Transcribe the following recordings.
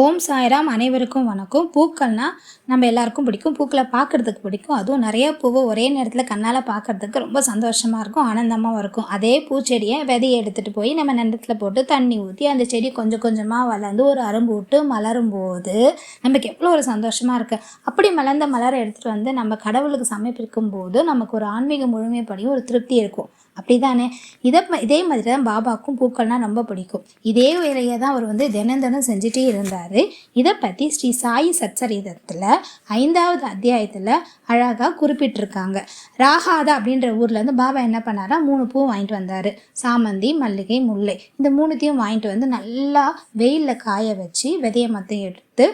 ஓம் சாய்ராம் அனைவருக்கும் வணக்கம். பூக்கள்னால் நம்ம எல்லாருக்கும் பிடிக்கும். பூக்களை பார்க்கறதுக்கு பிடிக்கும். அதுவும் நிறையா பூவை ஒரே நேரத்தில் கண்ணால் பார்க்கறதுக்கு ரொம்ப சந்தோஷமாக இருக்கும் ஆனந்தமாகவும் இருக்கும். அதே பூச்செடியை விதையை எடுத்துகிட்டு போய் நம்ம நிலத்துல போட்டு தண்ணி ஊற்றி அந்த செடி கொஞ்சம் கொஞ்சமாக வளர்ந்து ஒரு அரும்பு விட்டு மலரும் போது நமக்கு எவ்வளோ ஒரு சந்தோஷமாக இருக்குது அப்படி மலர்ந்த மலரை எடுத்துகிட்டு வந்து நம்ம கடவுளுக்கு சமர்ப்பிக்கும் போது நமக்கு ஒரு ஆன்மீக முழுமைப்படியும் ஒரு திருப்தி இருக்கும். அப்படி தானே இதை இதே மாதிரி தான் பாபாவுக்கும் பூக்கள்னால் ரொம்ப பிடிக்கும். இதே வேலையை தான் அவர் வந்து தினம் தினம் செஞ்சுட்டே இருந்தார். இதை பற்றி ஸ்ரீ சாயி சச்சரிதத்தில் ஐந்தாவது அத்தியாயத்தில் அழகாக குறிப்பிட்டிருக்காங்க. ராகாதா அப்படின்ற ஊர்லேருந்து பாபா என்ன பண்ணாரா? மூணு பூ வாங்கிட்டு வந்தார். சாமந்தி மல்லிகை முல்லை. இந்த மூணுத்தையும் வாங்கிட்டு வந்து நல்லா வெயிலில் காய வச்சு விதைய மத்தையும் எடுத்து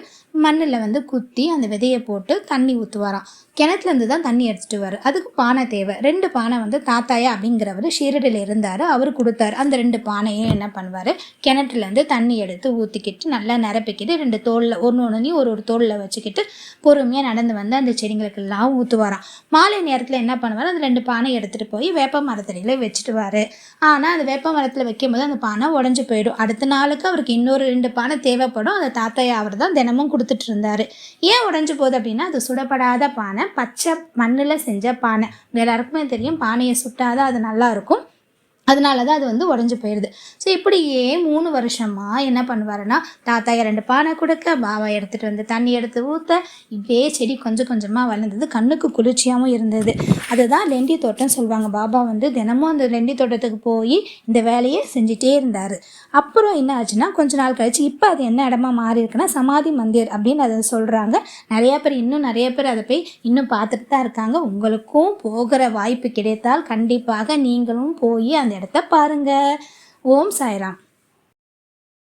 மண்ணில் வந்து குத்தி அந்த விதையை போட்டு தண்ணி ஊற்றுவாராம் கிணத்துலேருந்து தான் தண்ணி எடுத்துகிட்டு வர. அதுக்கு பானை தேவை. ரெண்டு பானை வந்து தாத்தாயா அப்படிங்கிற அப்படிங்கிறவர் ஷீரடியில் இருந்தார். அவர் கொடுத்தாரு. அந்த ரெண்டு பானையும் என்ன பண்ணுவார்? கிணற்றுலேருந்து தண்ணி எடுத்து ஊற்றிக்கிட்டு நல்லா நிரப்பிக்கிட்டு ரெண்டு தோலில் ஒன்று ஒன்றுலையும் ஒரு ஒரு தோலில் வச்சுக்கிட்டு பொறுமையாக நடந்து வந்து அந்த செடிங்களுக்கெல்லாம் ஊற்றுவாராம் மாலை நேரத்தில் என்ன பண்ணுவார்? அந்த ரெண்டு பானை எடுத்துகிட்டு போய் வேப்ப மரத்தடியில் வச்சுட்டுவார். ஆனால் அந்த வேப்ப மரத்தில் வைக்கும்போது அந்த பானை உடஞ்சி போயிடும். அடுத்த நாளுக்கு அவருக்கு இன்னொரு ரெண்டு பானை தேவைப்படும். அந்த தாத்தையா அவர் தான் தினமும் கொடுத்துட்டு இருந்தார். ஏன் உடஞ்சி போகுது அப்படின்னா அது சுடப்படாத பானை பச்சை மண்ணில் செஞ்ச பானை. எல்லாருக்குமே தெரியும் பானையை சுட்டாதான் அது நல்லா நல்லாயிருக்கும். அதனால தான் அது வந்து உடஞ்சி போயிடுது ஸோ இப்படியே மூணு வருஷமாக என்ன பண்ணுவாருன்னா தாத்தாயை ரெண்டு பானை கொடுக்க பாபா எடுத்துகிட்டு வந்து தண்ணி எடுத்து ஊற்ற இப்படியே செடி கொஞ்சம் கொஞ்சமாக வளர்ந்தது. கண்ணுக்கு குளிர்ச்சியாகவும் இருந்தது. அதுதான் லெண்டி தோட்டம் சொல்லுவாங்க. பாபா வந்து தினமும் அந்த லெண்டி தோட்டத்துக்கு போய் இந்த வேலையை செஞ்சிட்டே இருந்தார். அப்புறம் என்ன ஆச்சுன்னா கொஞ்ச நாள் கழிச்சு இப்போ அது என்ன இடமா மாறி இருக்குன்னா சமாதி மந்திர் அப்படின்னு அதை சொல்கிறாங்க நிறையா பேர் இன்னும் நிறைய பேர் அதை போய் இன்னும் பார்த்துட்டு தான் இருக்காங்க. உங்களுக்கும் போகிற வாய்ப்பு கிடைத்தால் கண்டிப்பாக நீங்களும் போய் அந்த இடத்த பாருங்க. ஓம் சாய்ராம்.